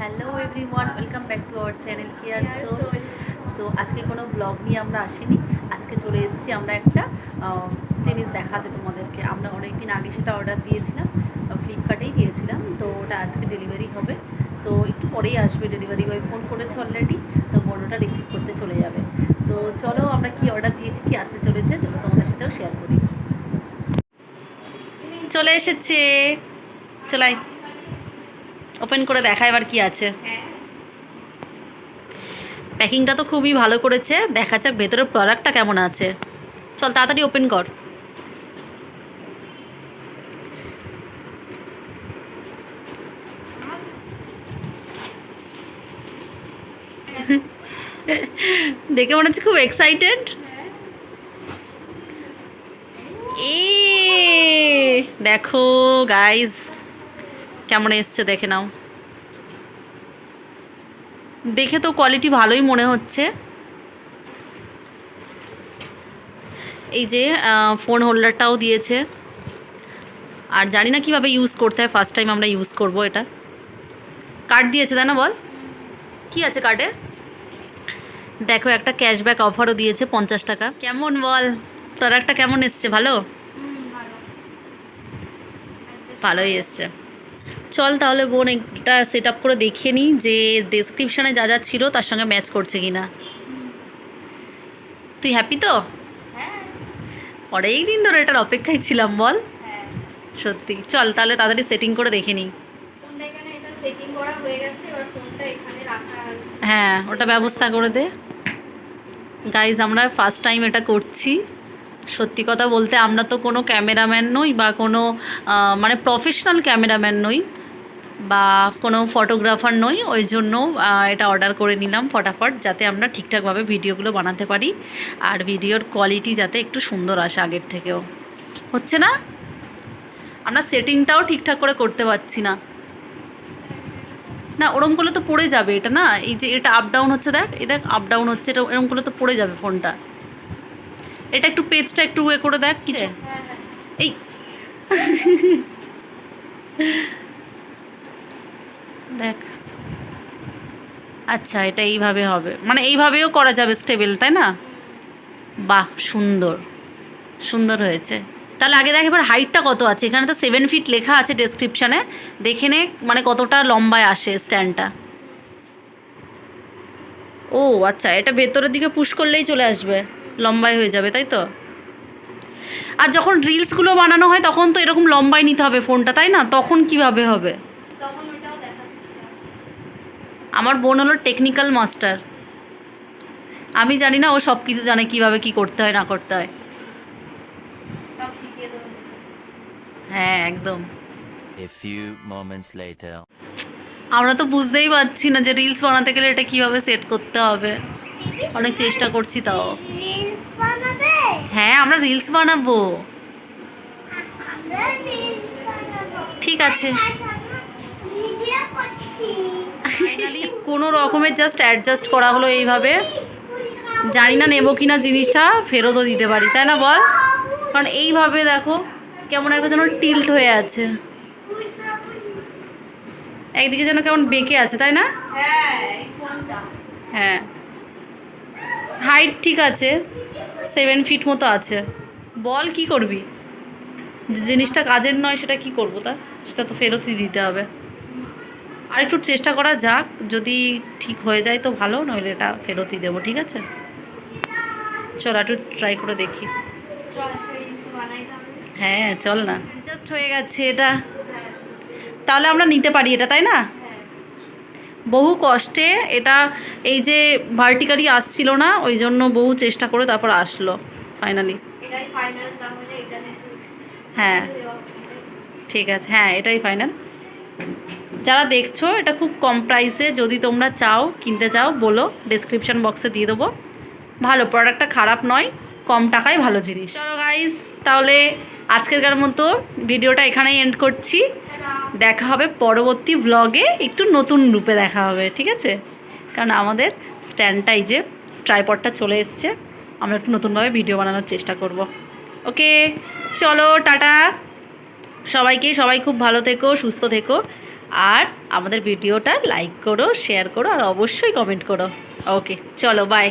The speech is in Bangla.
Hello everyone welcome back to our channel care so so আজকে কোনো ব্লগ নিয়ে আমরা আসিনি। আজকে চলে এসেছি আমরা একটা জিনিস দেখাতে তোমাদেরকে। আমরা অনেকদিন আগে সেটা অর্ডার দিয়েছিলাম ফ্লিপকার্টেই দিয়েছিলাম তো ওটা আজকে ডেলিভারি হবে। সো একটু পরেই আসবে ডেলিভারি বয় ফোন করেছে অলরেডি তো বোনটা রিসিভ করতে চলে যাবে। সো চলো আমরা কি অর্ডার দিয়েছি কি আসতে চলেছে চলো তোমাদের সাথেও শেয়ার করি। চলে এসেছে। চলাই ওপেন করে দেখা এবার কি আছে। প্যাকিংটা তো খুবই ভালো করেছে, দেখা যাক ভেতরের প্রোডাক্টটা কেমন আছে। চল তাড়াতাড়ি ওপেন কর। দেখে মনে হচ্ছে খুব এক্সাইটেড এ, দেখো গাইজ কেমন এসছে দেখে নাও। দেখে তো কোয়ালিটি ভালোই মনে হচ্ছে। এই যে ফোন হোল্ডারটাও দিয়েছে। আর জানি না কীভাবে ইউজ করতে হয় ফার্স্ট টাইম আমরা ইউজ করব এটা। কার্ড দিয়েছে তাই না বল? কি আছে কার্ডে দেখো একটা ক্যাশব্যাক অফারও দিয়েছে পঞ্চাশ টাকা। কেমন বল? প্রোডাক্টটা কেমন এসছে ভালো। ভালোই এসছে। চল তাহলে বোন একটা সেট আপ করে দেখিয়ে নিই যে ডেসক্রিপশানে যা যা ছিল তার সঙ্গে ম্যাচ করছে কি না তুই হ্যাপি তো? অনেক দিন ধরে এটার অপেক্ষায় ছিলাম বল। সত্যি। চল তাহলে তাড়াতাড়ি সেটিং করে দেখে নিই। হয়ে হ্যাঁ ওটা ব্যবস্থা করে দে। গাইজ আমরা ফার্স্ট টাইম এটা করছি। সত্যি কথা বলতে আমরা তো কোনো ক্যামেরাম্যান নই বা কোনো মানে প্রফেশনাল ক্যামেরাম্যান নই। বা কোনো ফটোগ্রাফার নই ওই জন্য এটা অর্ডার করে নিলাম ফটাফট যাতে আমরা ঠিকঠাকভাবে ভিডিওগুলো বানাতে পারি আর ভিডিওর কোয়ালিটি যাতে একটু সুন্দর আসে আগের থেকেও। হচ্ছে না? আমরা সেটিংটাও ঠিকঠাক করে করতে পারছি না। না ওরম করলে তো পড়ে যাবে এটা না? এই যে এটা আপ ডাউন হচ্ছে দেখ এই দেখ আপ ডাউন হচ্ছে এটা এরকম করলে তো পড়ে যাবে ফোনটা। এটা একটু পেজটা একটু এ করে দেখ কিছু। হ্যাঁ হ্যাঁ। এই। দেখ। আচ্ছা এটা এইভাবে হবে। মানে এইভাবেও করা যাবে স্টেবেল, তাই না? বাহ, সুন্দর। সুন্দর হয়েছে। তাহলে আগে দেখ এবার হাইটটা কত আছে। এখানে তো সেভেন ফিট লেখা আছে ডেসক্রিপশানে দেখে নে মানে কতটা লম্বায় আসে স্ট্যান্ডটা ও আচ্ছা এটা ভেতরের দিকে পুশ করলেই চলে আসবে। লম্বায় হয়ে যাবে, তাই তো? আর যখন রিলসগুলো বানানো হয়, তখন তো এরকম লম্বায় নিতে হবে ফোনটা তাই না? তখন কীভাবে হবে? আমার বোন হলো টেকনিক্যাল মাস্টার আমি জানি না ও সব কিছু জানে কীভাবে কি করতে হয় না করতে হয়। হ্যাঁ একদম. আমরা তো বুঝতেই পারছি না যে রিলস বানাতে গেলে এটা কীভাবে সেট করতে হবে। অনেক চেষ্টা করছি তাও। হ্যাঁ আমরা রিলস বানাবো। আমরা রিলস বানাবো। ঠিক আছে। ভিডিও করছি ফাইনালি কোনো রকমের জাস্ট অ্যাডজাস্ট করা হলো এইভাবে। জানি না নেব কি না জিনিসটা, ফেরতও দিতে পারি। তাই না বল? কারণ এইভাবে দেখো, কেমন একটা যেন টিল্ট হয়ে আছে। একদিকে যেন কেমন বেঁকে আছে, তাই না? হ্যাঁ ফোনটা। হ্যাঁ। হাইট ঠিক আছে সেভেন ফিট মতো আছে। বল কি করবি? যে জিনিসটা কাজের নয়, সেটা কি করব তা? সেটা তো ফেরতই দিতে হবে। আর একটু চেষ্টা করা যাক যদি ঠিক হয়ে যায় তো ভালো নইলে এটা ফেরতই দেবো ঠিক আছে? চল একটু ট্রাই করে দেখি। হ্যাঁ চল না। জাস্ট হয়ে গেছে এটা। তাহলে আমরা নিতে পারি এটা তাই না? বহু কষ্টে এটা এই যে ভার্টিক্যালি আসছিল না ওই জন্য বহু চেষ্টা করে তারপর আসলো ফাইনালি হ্যাঁ। ঠিক আছে হ্যাঁ এটাই ফাইনাল যারা দেখছ, এটা খুব কম প্রাইসে যদি তোমরা চাও, কিনতে চাও, বলো ডেসক্রিপশন বক্সে দিয়ে দেবো। ভালো প্রোডাক্টটা খারাপ নয়, কম টাকায় ভালো জিনিস। চলো গাইস তাহলে আজকেরকার মতো ভিডিওটা এখানেই এন্ড করছি। দেখা হবে পরবর্তী ব্লগে একটু নতুন রূপে দেখা হবে, ঠিক আছে? কারণ আমাদের স্ট্যান্ডটাই যে ট্রাইপডটা চলে এসছে, আমরা একটু নতুনভাবে ভিডিও বানানোর চেষ্টা করব। ওকে চলো, টাটা! সবাইকে, সবাই খুব ভালো থেকো, সুস্থ থেকো। আর আমাদের ভিডিওটা লাইক করো শেয়ার করো, আর অবশ্যই কমেন্ট করো। ওকে চলো বাই